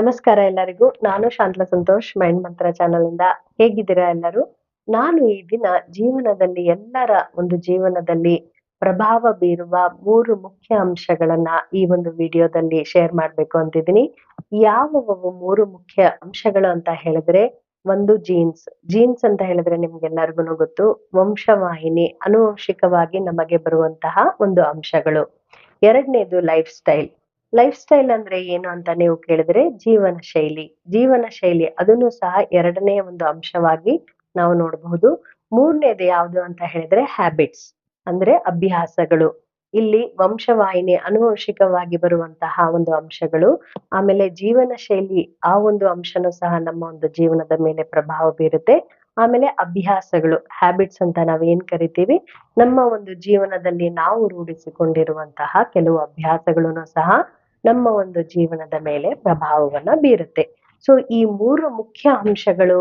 ನಮಸ್ಕಾರ ಎಲ್ಲರಿಗೂ. ನಾನು ಶಾಂತಲ ಸಂತೋಷ್, ಮೈಂಡ್ ಮಂತ್ರ ಚಾನಲ್ ಇಂದ ಹೇಗಿದ್ದೀರಾ ಎಲ್ಲರೂ? ನಾನು ಈ ದಿನ ಜೀವನದಲ್ಲಿ ಎಲ್ಲರ ಒಂದು ಜೀವನದಲ್ಲಿ ಪ್ರಭಾವ ಬೀರುವ ಮೂರು ಮುಖ್ಯ ಅಂಶಗಳನ್ನ ಈ ಒಂದು ವಿಡಿಯೋದಲ್ಲಿ ಶೇರ್ ಮಾಡ್ಬೇಕು ಅಂತಿದ್ದೀನಿ. ಯಾವವು ಮೂರು ಮುಖ್ಯ ಅಂಶಗಳು ಅಂತ ಹೇಳಿದ್ರೆ ಒಂದು ಜೀನ್ಸ್. ಜೀನ್ಸ್ ಅಂತ ಹೇಳಿದ್ರೆ ನಿಮ್ಗೆಲ್ಲರಿಗೂ ಗೊತ್ತು. ವಂಶವಾಹಿನಿ ಅನುವಂಶಿಕವಾಗಿ ನಮಗೆ ಬರುವಂತಹ ಒಂದು ಅಂಶಗಳು. ಎರಡನೇದು ಲೈಫ್ ಸ್ಟೈಲ್. ಲೈಫ್ ಸ್ಟೈಲ್ ಅಂದ್ರೆ ಏನು ಅಂತ ನೀವು ಕೇಳಿದ್ರೆ ಜೀವನ ಶೈಲಿ. ಜೀವನ ಶೈಲಿ ಅದನ್ನು ಸಹ ಎರಡನೇ ಒಂದು ಅಂಶವಾಗಿ ನಾವು ನೋಡಬಹುದು. ಮೂರನೇದು ಯಾವುದು ಅಂತ ಹೇಳಿದ್ರೆ ಹ್ಯಾಬಿಟ್ಸ್ ಅಂದ್ರೆ ಅಭ್ಯಾಸಗಳು. ಇಲ್ಲಿ ವಂಶವಾಹಿನಿ ಅನುವಂಶಿಕವಾಗಿ ಬರುವಂತಹ ಒಂದು ಅಂಶಗಳು. ಆಮೇಲೆ ಜೀವನ ಶೈಲಿ ಆ ಒಂದು ಅಂಶನೂ ಸಹ ನಮ್ಮ ಒಂದು ಜೀವನದ ಮೇಲೆ ಪ್ರಭಾವ ಬೀರುತ್ತೆ. ಆಮೇಲೆ ಅಭ್ಯಾಸಗಳು ಹ್ಯಾಬಿಟ್ಸ್ ಅಂತ ನಾವ್ ಏನ್ ಕರಿತೀವಿ? ನಮ್ಮ ಒಂದು ಜೀವನದಲ್ಲಿ ನಾವು ರೂಢಿಸಿಕೊಂಡಿರುವಂತಹ ಕೆಲವು ಅಭ್ಯಾಸಗಳನ್ನು ಸಹ ನಮ್ಮ ಒಂದು ಜೀವನದ ಮೇಲೆ ಪ್ರಭಾವವನ್ನ ಬೀರುತ್ತೆ. ಸೊ ಈ ಮೂರು ಮುಖ್ಯ ಅಂಶಗಳು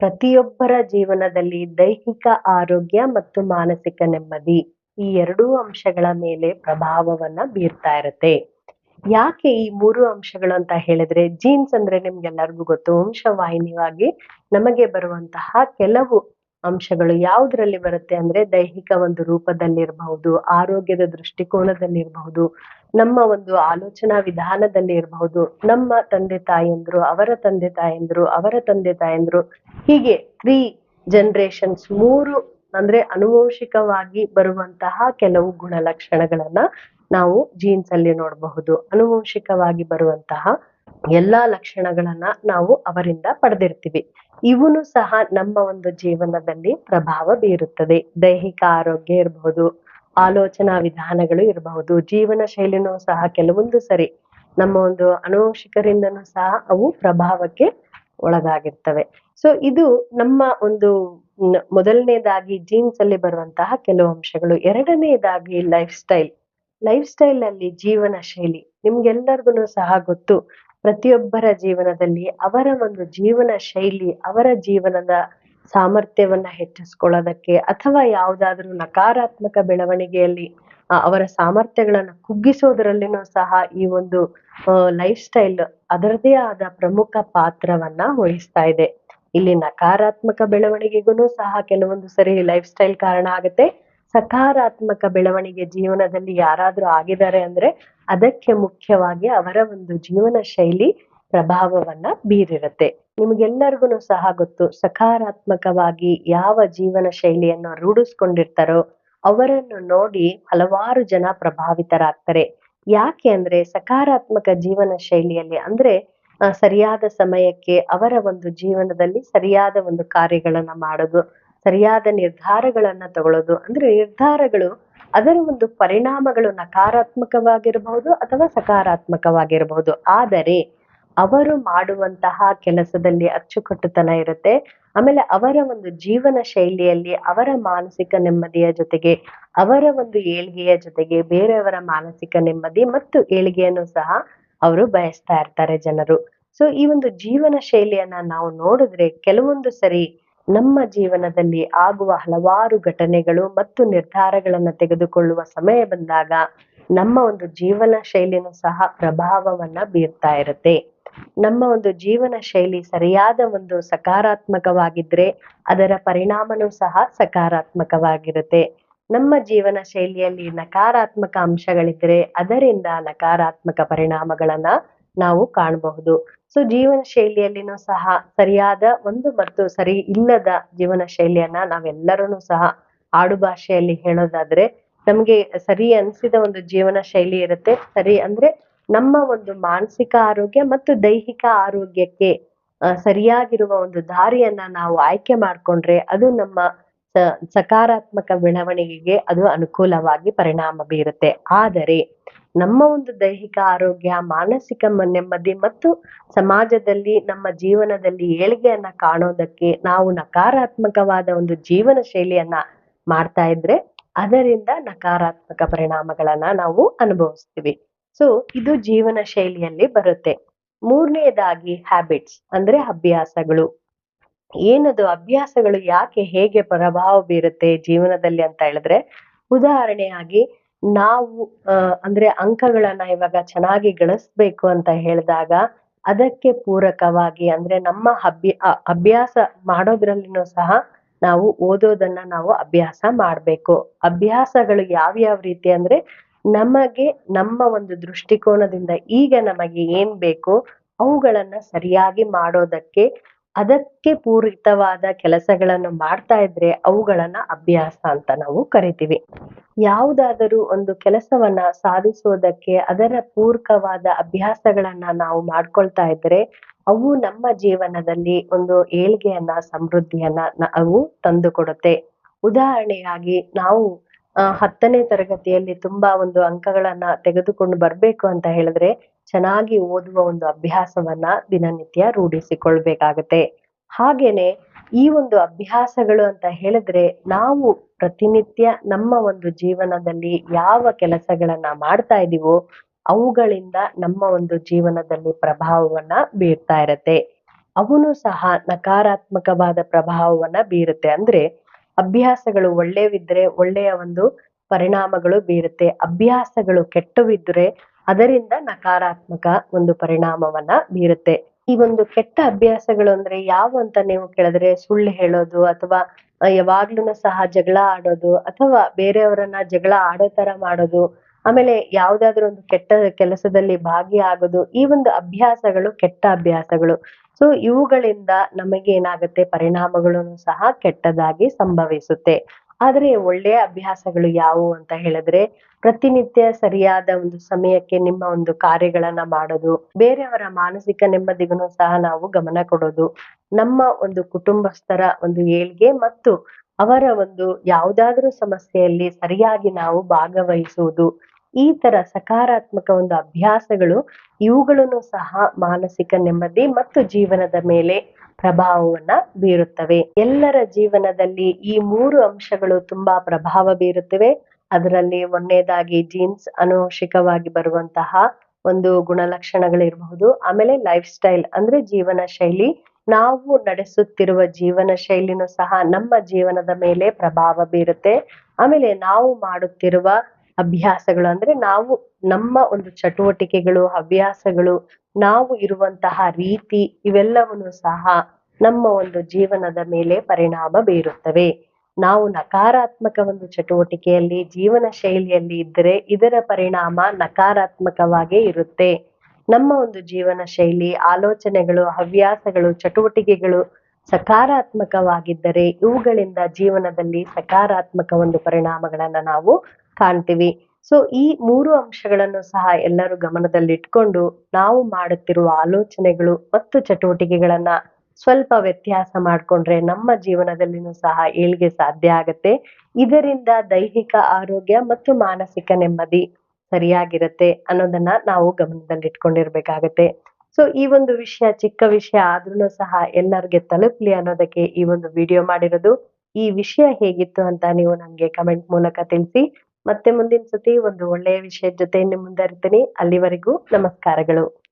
ಪ್ರತಿಯೊಬ್ಬರ ಜೀವನದಲ್ಲಿ ದೈಹಿಕ ಆರೋಗ್ಯ ಮತ್ತು ಮಾನಸಿಕ ನೆಮ್ಮದಿ ಈ ಎರಡೂ ಅಂಶಗಳ ಮೇಲೆ ಪ್ರಭಾವವನ್ನ ಬೀರ್ತಾ ಇರುತ್ತೆ. ಯಾಕೆ ಈ ಮೂರು ಅಂಶಗಳು ಅಂತ ಹೇಳಿದ್ರೆ ಜೀನ್ಸ್ ಅಂದ್ರೆ ನಿಮ್ಗೆಲ್ಲರಿಗೂ ಗೊತ್ತು, ವಂಶವಾಹಿನಿಯಾಗಿ ನಮಗೆ ಬರುವಂತಹ ಕೆಲವು ಅಂಶಗಳು ಯಾವುದ್ರಲ್ಲಿ ಬರುತ್ತೆ ಅಂದ್ರೆ ದೈಹಿಕ ಒಂದು ರೂಪದಲ್ಲಿರಬಹುದು, ಆರೋಗ್ಯದ ದೃಷ್ಟಿಕೋನದಲ್ಲಿರಬಹುದು ನಮ್ಮ ಒಂದು ಆಲೋಚನಾ ವಿಧಾನದಲ್ಲಿ ಇರಬಹುದು. ನಮ್ಮ ತಂದೆ ತಾಯಂದ್ರು, ಅವರ ತಂದೆ ತಾಯಂದ್ರು, ಅವರ ತಂದೆ ತಾಯಂದ್ರು, ಹೀಗೆ ತ್ರೀ ಜನರೇಷನ್ಸ್ ಮೂರು ಅಂದ್ರೆ ಅನುವಂಶಿಕವಾಗಿ ಬರುವಂತಹ ಕೆಲವು ಗುಣಲಕ್ಷಣಗಳನ್ನ ನಾವು ಜೀನ್ಸ್ ಅಲ್ಲಿ ನೋಡಬಹುದು. ಅನುವಂಶಿಕವಾಗಿ ಬರುವಂತಹ ಎಲ್ಲಾ ಲಕ್ಷಣಗಳನ್ನ ನಾವು ಅವರಿಂದ ಪಡೆದಿರ್ತೀವಿ. ಇವನು ಸಹ ನಮ್ಮ ಒಂದು ಜೀವನದಲ್ಲಿ ಪ್ರಭಾವ ಬೀರುತ್ತದೆ. ದೈಹಿಕ ಆರೋಗ್ಯ ಇರಬಹುದು ಆಲೋಚನಾ ವಿಧಾನಗಳು ಇರಬಹುದು. ಜೀವನ ಶೈಲಿನೂ ಸಹ ಕೆಲವೊಂದು ಸರಿ ನಮ್ಮ ಒಂದು ಅನುವಂಶಿಕರಿಂದನೂ ಸಹ ಅವು ಪ್ರಭಾವಕ್ಕೆ ಒಳಗಾಗಿರ್ತವೆ. ಸೊ ಇದು ನಮ್ಮ ಒಂದು ಮೊದಲನೇದಾಗಿ ಜೀನ್ಸ್ ಅಲ್ಲಿ ಬರುವಂತಹ ಕೆಲವು ಅಂಶಗಳು. ಎರಡನೇದಾಗಿ ಲೈಫ್ ಸ್ಟೈಲ್ ಲೈಫ್ ಸ್ಟೈಲ್ ಅಲ್ಲಿ ಜೀವನ ಶೈಲಿ. ನಿಮ್ಗೆಲ್ಲರಿಗೂ ಸಹ ಗೊತ್ತು, ಪ್ರತಿಯೊಬ್ಬರ ಜೀವನದಲ್ಲಿ ಅವರ ಒಂದು ಜೀವನ ಶೈಲಿ, ಅವರ ಜೀವನದ ಸಾಮರ್ಥ್ಯವನ್ನ ಹೆಚ್ಚಿಸ್ಕೊಳ್ಳೋದಕ್ಕೆ ಅಥವಾ ಯಾವುದಾದ್ರೂ ನಕಾರಾತ್ಮಕ ಬೆಳವಣಿಗೆಯಲ್ಲಿ ಅವರ ಸಾಮರ್ಥ್ಯಗಳನ್ನ ಕುಗ್ಗಿಸೋದ್ರಲ್ಲಿನೂ ಸಹ ಈ ಒಂದು ಲೈಫ್ ಸ್ಟೈಲ್ ಅದರದೇ ಆದ ಪ್ರಮುಖ ಪಾತ್ರವನ್ನ ವಹಿಸ್ತಾ ಇದೆ. ಇಲ್ಲಿ ನಕಾರಾತ್ಮಕ ಬೆಳವಣಿಗೆಗೂ ಸಹ ಕೆಲವೊಂದು ಸರಿ ಲೈಫ್ ಸ್ಟೈಲ್ ಕಾರಣ ಆಗುತ್ತೆ. ಸಕಾರಾತ್ಮಕ ಬೆಳವಣಿಗೆ ಜೀವನದಲ್ಲಿ ಯಾರಾದ್ರೂ ಆಗಿದ್ದಾರೆ ಅಂದ್ರೆ ಅದಕ್ಕೆ ಮುಖ್ಯವಾಗಿ ಅವರ ಒಂದು ಜೀವನ ಶೈಲಿ ಪ್ರಭಾವವನ್ನ ಬೀರಿರುತ್ತೆ. ನಿಮಗೆಲ್ಲರಿಗೂ ಸಹ ಗೊತ್ತು, ಸಕಾರಾತ್ಮಕವಾಗಿ ಯಾವ ಜೀವನ ಶೈಲಿಯನ್ನು ರೂಢಿಸ್ಕೊಂಡಿರ್ತಾರೋ ಅವರನ್ನು ನೋಡಿ ಹಲವಾರು ಜನ ಪ್ರಭಾವಿತರಾಗ್ತಾರೆ. ಯಾಕೆ ಅಂದ್ರೆ ಸಕಾರಾತ್ಮಕ ಜೀವನ ಶೈಲಿಯಲ್ಲಿ ಅಂದ್ರೆ ಸರಿಯಾದ ಸಮಯಕ್ಕೆ ಅವರ ಒಂದು ಜೀವನದಲ್ಲಿ ಸರಿಯಾದ ಒಂದು ಕಾರ್ಯಗಳನ್ನ ಮಾಡೋದು, ಸರಿಯಾದ ನಿರ್ಧಾರಗಳನ್ನ ತಗೊಳ್ಳೋದು ಅಂದ್ರೆ ನಿರ್ಧಾರಗಳು ಅದರ ಒಂದು ಪರಿಣಾಮಗಳು ನಕಾರಾತ್ಮಕವಾಗಿರಬಹುದು ಅಥವಾ ಸಕಾರಾತ್ಮಕವಾಗಿರಬಹುದು. ಆದರೆ ಅವರು ಮಾಡುವಂತಹ ಕೆಲಸದಲ್ಲಿ ಅಚ್ಚುಕಟ್ಟುತನ ಇರುತ್ತೆ. ಆಮೇಲೆ ಅವರ ಒಂದು ಜೀವನ ಶೈಲಿಯಲ್ಲಿ ಅವರ ಮಾನಸಿಕ ನೆಮ್ಮದಿಯ ಜೊತೆಗೆ ಅವರ ಒಂದು ಏಳ್ಗೆಯ ಜೊತೆಗೆ ಬೇರೆಯವರ ಮಾನಸಿಕ ನೆಮ್ಮದಿ ಮತ್ತು ಏಳ್ಗೆಯನ್ನು ಸಹ ಅವರು ಬಯಸ್ತಾ ಇರ್ತಾರೆ ಜನರು. ಸೊ ಈ ಒಂದು ಜೀವನ ಶೈಲಿಯನ್ನ ನಾವು ನೋಡಿದ್ರೆ ಕೆಲವೊಂದು ಸರಿ ನಮ್ಮ ಜೀವನದಲ್ಲಿ ಆಗುವ ಹಲವಾರು ಘಟನೆಗಳು ಮತ್ತು ನಿರ್ಧಾರಗಳನ್ನ ತೆಗೆದುಕೊಳ್ಳುವ ಸಮಯ ಬಂದಾಗ ನಮ್ಮ ಒಂದು ಜೀವನ ಶೈಲಿನೂ ಸಹ ಪ್ರಭಾವವನ್ನ ಬೀರ್ತಾ ಇರುತ್ತೆ. ನಮ್ಮ ಒಂದು ಜೀವನ ಶೈಲಿ ಸರಿಯಾದ ಒಂದು ಸಕಾರಾತ್ಮಕವಾಗಿದ್ರೆ ಅದರ ಪರಿಣಾಮನೂ ಸಹ ಸಕಾರಾತ್ಮಕವಾಗಿರುತ್ತೆ. ನಮ್ಮ ಜೀವನ ಶೈಲಿಯಲ್ಲಿ ನಕಾರಾತ್ಮಕ ಅಂಶಗಳಿದ್ರೆ ಅದರಿಂದ ನಕಾರಾತ್ಮಕ ಪರಿಣಾಮಗಳನ್ನ ನಾವು ಕಾಣಬಹುದು. ಸೊ ಜೀವನ ಶೈಲಿಯಲ್ಲಿನೂ ಸಹ ಸರಿಯಾದ ಒಂದು ಮತ್ತು ಸರಿ ಇಲ್ಲದ ಜೀವನ ಶೈಲಿಯನ್ನ ನಾವೆಲ್ಲರೂ ಸಹ ಆಡು ಭಾಷೆಯಲ್ಲಿ ಹೇಳೋದಾದ್ರೆ ನಮ್ಗೆ ಸರಿ ಅನ್ಸಿದ ಒಂದು ಜೀವನ ಶೈಲಿ ಇರುತ್ತೆ. ಸರಿ ಅಂದ್ರೆ ನಮ್ಮ ಒಂದು ಮಾನಸಿಕ ಆರೋಗ್ಯ ಮತ್ತು ದೈಹಿಕ ಆರೋಗ್ಯಕ್ಕೆ ಸರಿಯಾಗಿರುವ ಒಂದು ದಾರಿಯನ್ನ ನಾವು ಆಯ್ಕೆ ಮಾಡ್ಕೊಂಡ್ರೆ ಅದು ನಮ್ಮ ಸಕಾರಾತ್ಮಕ ಬೆಳವಣಿಗೆಗೆ ಅದು ಅನುಕೂಲವಾಗಿ ಪರಿಣಾಮ ಬೀರುತ್ತೆ. ಆದರೆ ನಮ್ಮ ಒಂದು ದೈಹಿಕ ಆರೋಗ್ಯ, ಮಾನಸಿಕ ನೆಮ್ಮದಿ ಮತ್ತು ಸಮಾಜದಲ್ಲಿ ನಮ್ಮ ಜೀವನದಲ್ಲಿ ಏಳಿಗೆಯನ್ನ ಕಾಣೋದಕ್ಕೆ ನಾವು ನಕಾರಾತ್ಮಕವಾದ ಒಂದು ಜೀವನ ಶೈಲಿಯನ್ನ ಮಾಡ್ತಾ ಇದ್ರೆ ಅದರಿಂದ ನಕಾರಾತ್ಮಕ ಪರಿಣಾಮಗಳನ್ನ ನಾವು ಅನುಭವಿಸ್ತೀವಿ. ಸೊ ಇದು ಜೀವನ ಶೈಲಿಯಲ್ಲಿ ಬರುತ್ತೆ. ಮೂರನೇದಾಗಿ ಹ್ಯಾಬಿಟ್ಸ್ ಅಂದ್ರೆ ಅಭ್ಯಾಸಗಳು. ಏನದು? ಅಭ್ಯಾಸಗಳು ಯಾಕೆ ಹೇಗೆ ಪ್ರಭಾವ ಬೀರುತ್ತೆ ಜೀವನದಲ್ಲಿ ಅಂತ ಹೇಳಿದ್ರೆ, ಉದಾಹರಣೆಯಾಗಿ ನಾವು ಅಂದ್ರೆ ಅಂಕಗಳನ್ನ ಇವಾಗ ಚೆನ್ನಾಗಿ ಗಳಿಸ್ಬೇಕು ಅಂತ ಹೇಳಿದಾಗ, ಅದಕ್ಕೆ ಪೂರಕವಾಗಿ, ಅಂದ್ರೆ ನಮ್ಮ ಅಭ್ಯ ಅಭ್ಯಾಸ ಮಾಡೋದ್ರಲ್ಲಿನೂ ಸಹ ನಾವು ಓದೋದನ್ನ ನಾವು ಅಭ್ಯಾಸ ಮಾಡ್ಬೇಕು. ಅಭ್ಯಾಸಗಳು ಯಾವ್ಯಾವ ರೀತಿ ಅಂದ್ರೆ ನಮಗೆ ನಮ್ಮ ಒಂದು ದೃಷ್ಟಿಕೋನದಿಂದ ಈಗ ನಮಗೆ ಏನ್ ಬೇಕೋ ಅವುಗಳನ್ನ ಸರಿಯಾಗಿ ಮಾಡೋದಕ್ಕೆ, ಅದಕ್ಕೆ ಪೂರಿತವಾದ ಕೆಲಸಗಳನ್ನು ಮಾಡ್ತಾ ಇದ್ರೆ ಅವುಗಳನ್ನ ಅಭ್ಯಾಸ ಅಂತ ನಾವು ಕರಿತೀವಿ. ಯಾವುದಾದರೂ ಒಂದು ಕೆಲಸವನ್ನ ಸಾಧಿಸೋದಕ್ಕೆ ಅದರ ಪೂರಕವಾದ ಅಭ್ಯಾಸಗಳನ್ನ ನಾವು ಮಾಡ್ಕೊಳ್ತಾ ಇದ್ರೆ ಅವು ನಮ್ಮ ಜೀವನದಲ್ಲಿ ಒಂದು ಏಳ್ಗೆಯನ್ನ, ಸಮೃದ್ಧಿಯನ್ನ ನಾವು ತಂದುಕೊಡುತ್ತೆ. ಉದಾಹರಣೆಯಾಗಿ ನಾವು ಹತ್ತನೇ ತರಗತಿಯಲ್ಲಿ ತುಂಬಾ ಒಂದು ಅಂಕಗಳನ್ನ ತೆಗೆದುಕೊಂಡು ಬರ್ಬೇಕು ಅಂತ ಹೇಳಿದ್ರೆ ಚೆನ್ನಾಗಿ ಓದುವ ಒಂದು ಅಭ್ಯಾಸವನ್ನ ದಿನನಿತ್ಯ ರೂಢಿಸಿಕೊಳ್ಬೇಕಾಗತ್ತೆ. ಹಾಗೇನೆ ಈ ಒಂದು ಅಭ್ಯಾಸಗಳು ಅಂತ ಹೇಳಿದ್ರೆ ನಾವು ಪ್ರತಿನಿತ್ಯ ನಮ್ಮ ಒಂದು ಜೀವನದಲ್ಲಿ ಯಾವ ಕೆಲಸಗಳನ್ನ ಮಾಡ್ತಾ ಇದೀವೋ ಅವುಗಳಿಂದ ನಮ್ಮ ಒಂದು ಜೀವನದಲ್ಲಿ ಪ್ರಭಾವವನ್ನ ಬೀರ್ತಾ ಇರತ್ತೆ. ಅವನು ಸಹ ನಕಾರಾತ್ಮಕವಾದ ಪ್ರಭಾವವನ್ನ ಬೀರುತ್ತೆ. ಅಂದ್ರೆ ಅಭ್ಯಾಸಗಳು ಒಳ್ಳೆವಿದ್ರೆ ಒಳ್ಳೆಯ ಒಂದು ಪರಿಣಾಮಗಳು ಬೀರುತ್ತೆ. ಅಭ್ಯಾಸಗಳು ಕೆಟ್ಟವಿದ್ರೆ ಅದರಿಂದ ನಕಾರಾತ್ಮಕ ಒಂದು ಪರಿಣಾಮವನ್ನ ಬೀರುತ್ತೆ. ಈ ಒಂದು ಕೆಟ್ಟ ಅಭ್ಯಾಸಗಳು ಅಂದ್ರೆ ಯಾವ ಅಂತ ನೀವು ಕೇಳಿದ್ರೆ ಸುಳ್ಳು ಹೇಳೋದು ಅಥವಾ ಯಾವಾಗ್ಲೂ ಸಹ ಜಗಳ ಆಡೋದು ಅಥವಾ ಬೇರೆಯವರನ್ನ ಜಗಳ ಆಡೋ ತರ ಮಾಡೋದು, ಆಮೇಲೆ ಯಾವ್ದಾದ್ರು ಒಂದು ಕೆಟ್ಟ ಕೆಲಸದಲ್ಲಿ ಭಾಗಿಯಾಗೋದು ಈ ಒಂದು ಅಭ್ಯಾಸಗಳು ಕೆಟ್ಟ ಅಭ್ಯಾಸಗಳು. ಸೊ ಇವುಗಳಿಂದ ನಮಗೆ ಏನಾಗುತ್ತೆ? ಪರಿಣಾಮಗಳನ್ನು ಸಹ ಕೆಟ್ಟದಾಗಿ ಸಂಭವಿಸುತ್ತೆ. ಆದರೆ ಒಳ್ಳೆಯ ಅಭ್ಯಾಸಗಳು ಯಾವುವು ಅಂತ ಹೇಳಿದ್ರೆ, ಪ್ರತಿನಿತ್ಯ ಸರಿಯಾದ ಒಂದು ಸಮಯಕ್ಕೆ ನಿಮ್ಮ ಒಂದು ಕಾರ್ಯಗಳನ್ನ ಮಾಡೋದು, ಬೇರೆಯವರ ಮಾನಸಿಕ ನೆಮ್ಮದಿಗೂ ಸಹ ನಾವು ಗಮನ ಕೊಡೋದು, ನಮ್ಮ ಒಂದು ಕುಟುಂಬಸ್ಥರ ಒಂದು ಏಳ್ಗೆ ಮತ್ತು ಅವರ ಒಂದು ಯಾವುದಾದ್ರೂ ಸಮಸ್ಯೆಯಲ್ಲಿ ಸರಿಯಾಗಿ ನಾವು ಭಾಗವಹಿಸುವುದು ಈ ತರ ಸಕಾರಾತ್ಮಕ ಒಂದು ಅಭ್ಯಾಸಗಳು ಇವುಗಳನ್ನು ಸಹ ಮಾನಸಿಕ ನೆಮ್ಮದಿ ಮತ್ತು ಜೀವನದ ಮೇಲೆ ಪ್ರಭಾವವನ್ನ ಬೀರುತ್ತವೆ. ಎಲ್ಲರ ಜೀವನದಲ್ಲಿ ಈ ಮೂರು ಅಂಶಗಳು ತುಂಬಾ ಪ್ರಭಾವ ಬೀರುತ್ತವೆ. ಅದರಲ್ಲಿ ಒಂದನೇದಾಗಿ ಜೀನ್ಸ್ ಅನುವಂಶಿಕವಾಗಿ ಬರುವಂತಹ ಒಂದು ಗುಣಲಕ್ಷಣಗಳಿರಬಹುದು. ಆಮೇಲೆ ಲೈಫ್ ಸ್ಟೈಲ್ ಅಂದ್ರೆ ಜೀವನ ಶೈಲಿ. ನಾವು ನಡೆಸುತ್ತಿರುವ ಜೀವನ ಶೈಲಿನೂ ಸಹ ನಮ್ಮ ಜೀವನದ ಮೇಲೆ ಪ್ರಭಾವ ಬೀರುತ್ತೆ. ಆಮೇಲೆ ನಾವು ಮಾಡುತ್ತಿರುವ ಅಭ್ಯಾಸಗಳು ಅಂದ್ರೆ ನಾವು ನಮ್ಮ ಒಂದು ಚಟುವಟಿಕೆಗಳು, ಹವ್ಯಾಸಗಳು, ನಾವು ಇರುವಂತಹ ರೀತಿ ಇವೆಲ್ಲವನ್ನು ಸಹ ನಮ್ಮ ಒಂದು ಜೀವನದ ಮೇಲೆ ಪರಿಣಾಮ ಬೀರುತ್ತವೆ. ನಾವು ನಕಾರಾತ್ಮಕ ಒಂದು ಚಟುವಟಿಕೆಯಲ್ಲಿ, ಜೀವನ ಶೈಲಿಯಲ್ಲಿ ಇದ್ದರೆ ಇದರ ಪರಿಣಾಮ ನಕಾರಾತ್ಮಕವಾಗೇ ಇರುತ್ತೆ. ನಮ್ಮ ಒಂದು ಜೀವನ ಶೈಲಿ, ಆಲೋಚನೆಗಳು, ಹವ್ಯಾಸಗಳು, ಚಟುವಟಿಕೆಗಳು ಸಕಾರಾತ್ಮಕವಾಗಿದ್ದರೆ ಇವುಗಳಿಂದ ಜೀವನದಲ್ಲಿ ಸಕಾರಾತ್ಮಕ ಒಂದು ಪರಿಣಾಮಗಳನ್ನ ನಾವು ಕಾಣ್ತೀವಿ. ಸೊ ಈ ಮೂರು ಅಂಶಗಳನ್ನು ಸಹ ಎಲ್ಲರೂ ಗಮನದಲ್ಲಿಟ್ಕೊಂಡು ನಾವು ಮಾಡುತ್ತಿರುವ ಆಲೋಚನೆಗಳು ಮತ್ತು ಚಟುವಟಿಕೆಗಳನ್ನ ಸ್ವಲ್ಪ ವ್ಯತ್ಯಾಸ ಮಾಡ್ಕೊಂಡ್ರೆ ನಮ್ಮ ಜೀವನದಲ್ಲಿನೂ ಸಹ ಏಳ್ಗೆ ಸಾಧ್ಯ ಆಗತ್ತೆ. ಇದರಿಂದ ದೈಹಿಕ ಆರೋಗ್ಯ ಮತ್ತು ಮಾನಸಿಕ ನೆಮ್ಮದಿ ಸರಿಯಾಗಿರುತ್ತೆ ಅನ್ನೋದನ್ನ ನಾವು ಗಮನದಲ್ಲಿಟ್ಕೊಂಡಿರ್ಬೇಕಾಗತ್ತೆ. ಸೊ ಈ ಒಂದು ವಿಷಯ ಚಿಕ್ಕ ವಿಷಯ ಆದ್ರೂ ಸಹ ಎಲ್ಲರಿಗೆ ತಲುಪ್ಲಿ ಅನ್ನೋದಕ್ಕೆ ಈ ಒಂದು ವಿಡಿಯೋ ಮಾಡಿರೋದು. ಈ ವಿಷಯ ಹೇಗಿತ್ತು ಅಂತ ನೀವು ನಮ್ಗೆ ಕಮೆಂಟ್ ಮೂಲಕ ತಿಳಿಸಿ. ಮತ್ತೆ ಮುಂದಿನ ಸತಿ ಒಂದು ಒಳ್ಳೆಯ ವಿಷಯದ ಜೊತೆ ನಿಮ್ಮ ಮುಂದೆ ಅಲ್ಲಿವರೆಗೂ ನಮಸ್ಕಾರಗಳು.